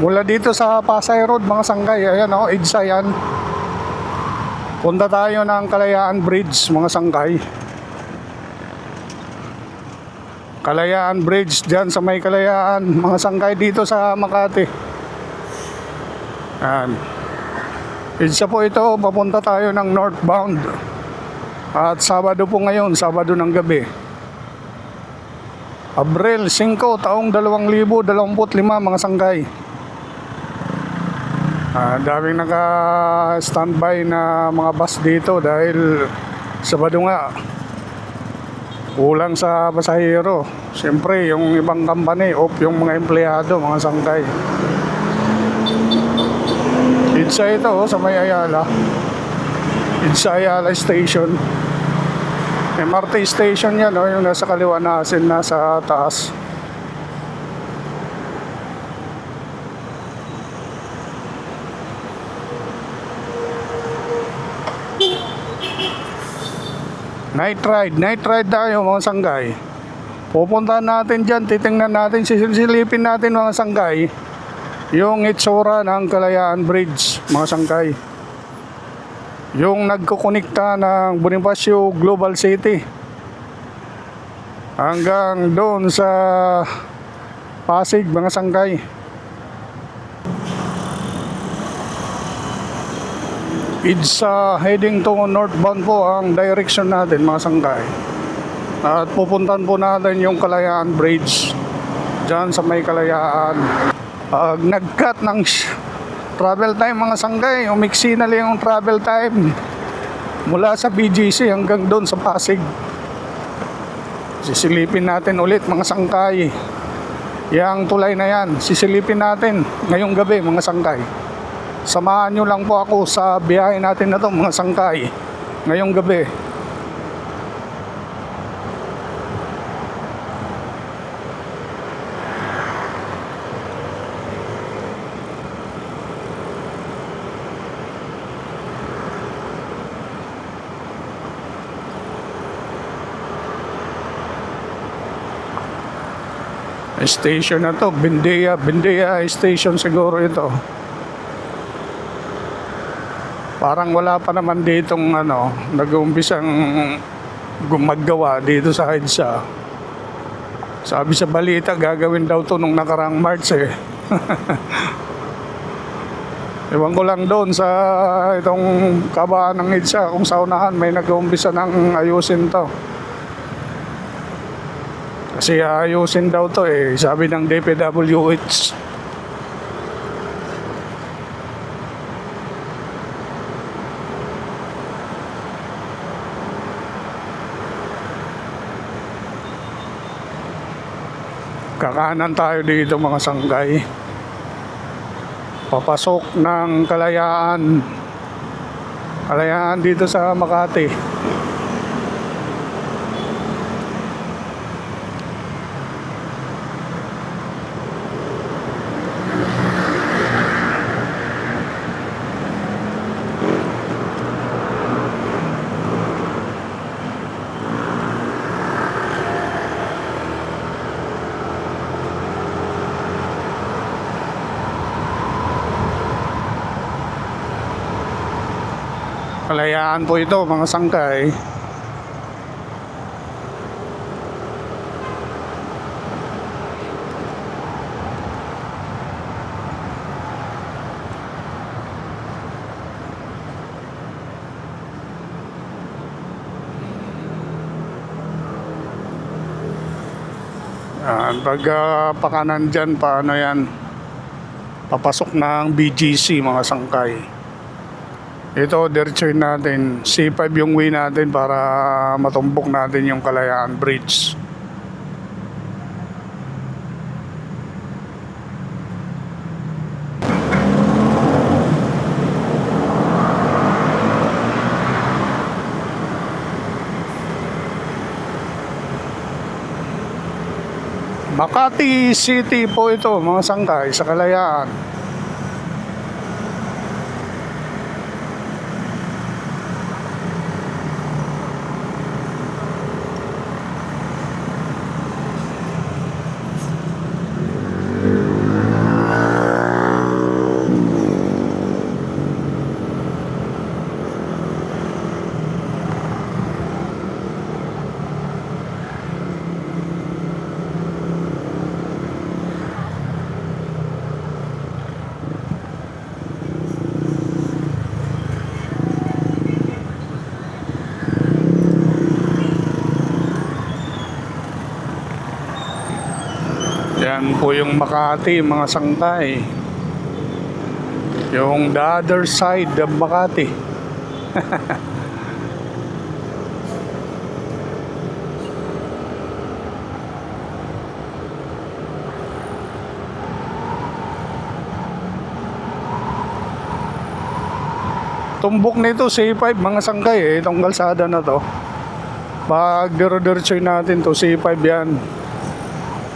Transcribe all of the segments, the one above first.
Mula dito sa Pasay Road, mga sanggay, ayan oh, EDSA yan. Punta tayo ng Kalayaan Bridge, mga sanggay. Kalayaan Bridge, dyan sa may Kalayaan, mga sanggay dito sa Makati. Ayan. EDSA po ito, papunta tayo ng northbound. At Sabado po ngayon, Sabado ng gabi. Abril 5, taong 2025, mga sanggay. Ah, daming naka-standby na mga bus dito dahil Sabado nga. Kulang sa pasahero. Siyempre, yung ibang company, off yung mga empleyado, mga sangkay. Itsa ito, oh, sa may Ayala. Itsa Ayala Station. MRT station yan, oh, yung nasa kaliwa natin, nasa taas. Night ride, night ride tayo mga sanggay. Pupuntahan natin dyan, titingnan natin, sisilipin natin mga sanggay yung itsura ng Kalayaan Bridge, mga sanggay. Yung nagkukonekta ng Bonifacio Global City hanggang doon sa Pasig, mga sanggay. It's uh, heading to northbound po ang direction natin mga sanggay. At pupuntan po natin yung Kalayaan Bridge. Diyan sa may Kalayaan. Pag nag-cut ng travel time mga sanggay, umiksi na lang yung travel time. Mula sa BGC hanggang doon sa Pasig. Sisilipin natin ulit mga sangkay. Yang tulay na yan, sisilipin natin ngayong gabi mga sangkay. Samahan nyo lang po ako sa biyahe natin na to mga sangkay ngayong gabi. Station na to, Bindeya, Bindeya Station siguro ito. Parang wala pa naman ditong ano, nag-uumpisang gumagawa dito sa EDSA. Sabi sa balita, gagawin daw to nung nakarang March eh. Ewan ko lang doon sa itong kabaan ng EDSA kung sa unahan may nag-uumpisa ng ayusin to. Kasi ayusin daw to eh, sabi ng DPWH. Kakanan tayo dito mga sanggay. Papasok ng kalayaan. Kalayaan dito sa Makati. Kalayaan po ito mga sangkay. Yan, pag uh, pakanan dyan, paano yan? Papasok ng BGC mga sangkay. Ito, diretsuin natin. C5 yung way natin para matumbok natin yung Kalayaan Bridge. Makati City po ito, mga sangkay sa Kalayaan. Yan po yung Makati, mga sangkay. Yung the other side of Makati. Tumbok nito C5 mga sangkay eh, itong kalsada na to. Pag dire-diretsoy natin to C5 yan.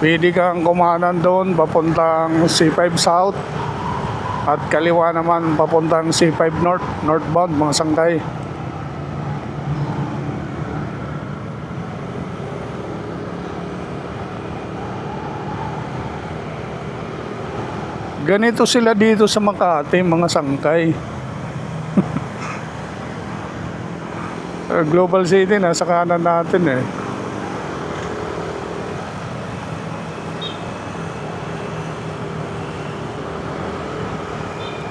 Pwede kang kumanan doon papuntang C5 South at kaliwa naman papuntang C5 North, northbound mga sangkay. Ganito sila dito sa Makati, mga sangkay. Global City, nasa kanan natin eh.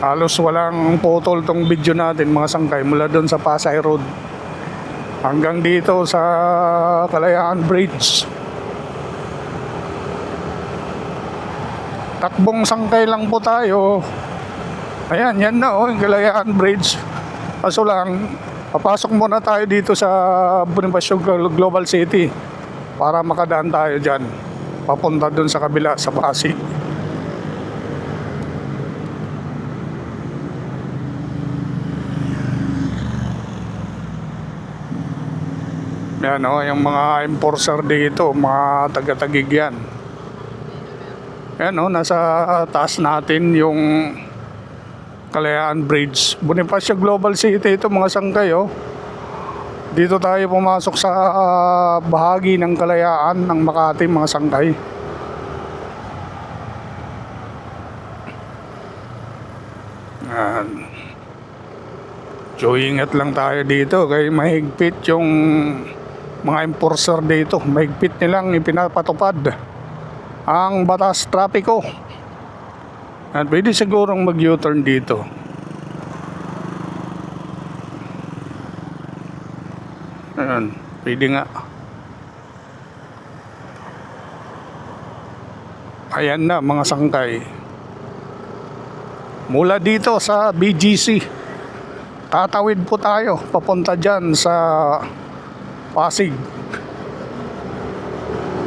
Halos walang putol tong video natin mga sangkay mula doon sa Pasay Road hanggang dito sa Kalayaan Bridge. Takbong sangkay lang po tayo. Ayan, yan na oh, yung Kalayaan Bridge. Kaso lang, papasok muna tayo dito sa Bonifacio Global City para makadaan tayo dyan. Papunta dun sa kabila, sa Pasig. Yan o, yung mga enforcer dito, mga taga-tagig yan. Yan o, nasa taas natin yung Kalayaan Bridge. Bonifacio Global City ito mga sangkay oh. Dito tayo pumasok sa ah, bahagi ng Kalayaan ng Makati mga sangkay. Yan. So ingat lang tayo dito kay mahigpit yung mga enforcer dito. Mahigpit nilang ipinapatupad ang batas trapiko. At pwede sigurong mag-U-turn dito. Ayan, pwede nga. Ayan na mga sangkay. Mula dito sa BGC, tatawid po tayo papunta dyan sa Pasig.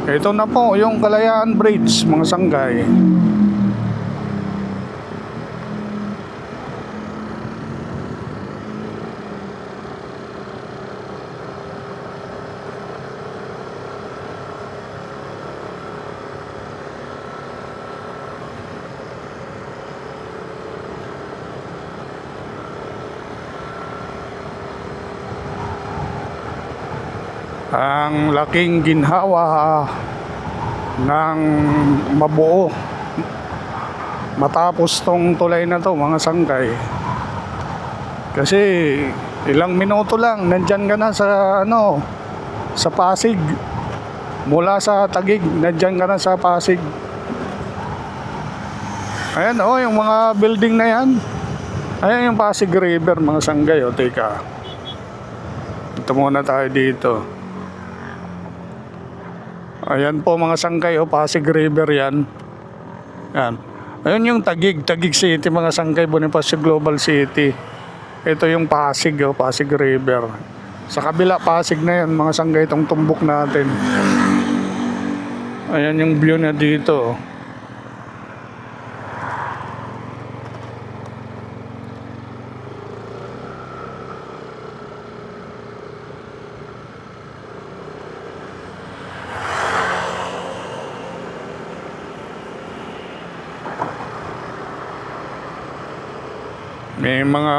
Ito na po yung Kalayaan Bridge mga sangkay. Ang laking ginhawa ng mabuo matapos tong tulay na to mga sangkay. Kasi ilang minuto lang nandyan ka na sa ano sa Pasig. Mula sa Tagig nandyan ka na sa Pasig. Ayan oh yung mga building na yan. Ayan yung Pasig River mga sanggay o teka. Ito muna tayo dito Ayan po mga sangkay o Pasig River yan. Yan. Ayun yung Tagig, Tagig City mga sangkay Bonifacio Global City. Ito yung Pasig o Pasig River. Sa kabila Pasig na yan mga sangkay itong tumbok natin. Ayan yung view na dito. May mga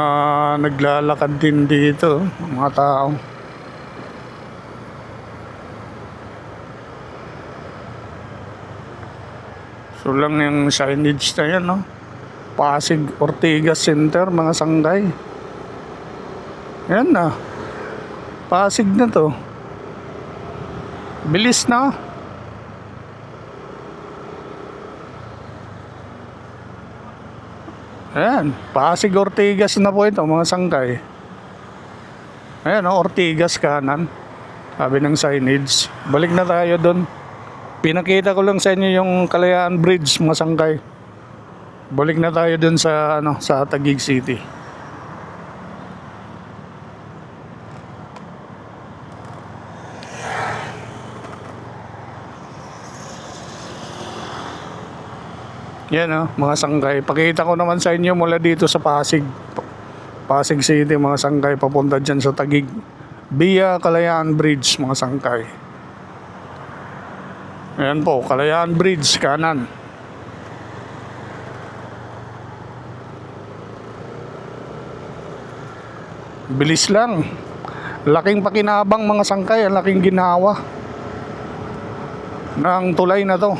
naglalakad din dito, mga tao. So lang yung signage na yan, no? Pasig Ortigas Center, mga sanggay. Yan na. Pasig na to. Bilis na. Ayan, Pasig Ortigas na po ito, mga sangkay. Ayan, oh, Ortigas kanan. Sabi ng signage. Balik na tayo doon. Pinakita ko lang sa inyo yung Kalayaan Bridge, mga sangkay. Balik na tayo dun sa ano sa Taguig City. Yan oh, mga sangkay. Pakita ko naman sa inyo mula dito sa Pasig. Pasig City, mga sangkay papunta dyan sa Taguig. Via Kalayaan Bridge, mga sangkay. Ayan po, Kalayaan Bridge, kanan. Bilis lang. Laking pakinabang mga sangkay, ang laking ginawa ng tulay na to.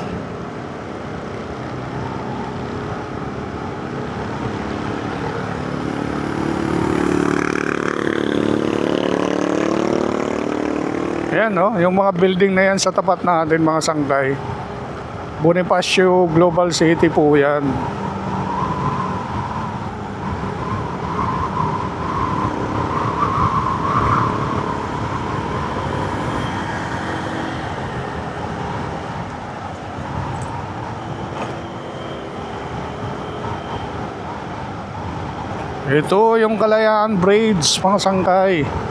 Ayan no, yung mga building na yan sa tapat natin mga sangkay. Bonifacio Global City po yan. Ito yung Kalayaan Bridge, mga sangkay.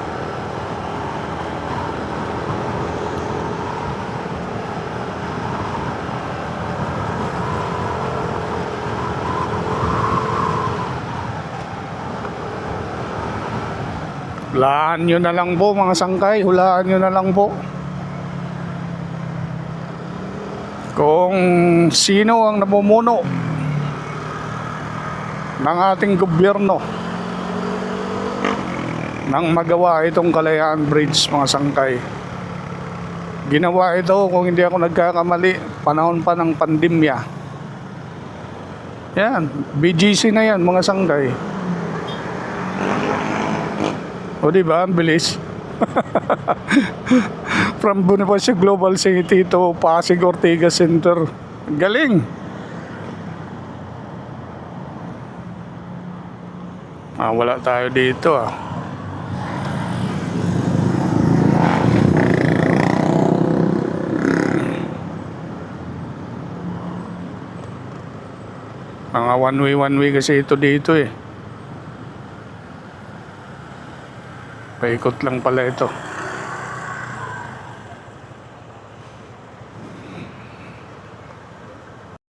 Hulaan nyo na lang po mga sangkay, hulaan nyo na lang po. Kung sino ang namumuno ng ating gobyerno nang magawa itong Kalayaan Bridge mga sangkay. Ginawa ito kung hindi ako nagkakamali panahon pa ng pandemya. Yan, BGC na yan mga sangkay. O di ba? Ang bilis. From Bonifacio Global City to Pasig Ortigas Center. Galing. Ah, wala tayo dito ah. Mga one way, one way kasi ito dito eh. Paikot lang pala ito.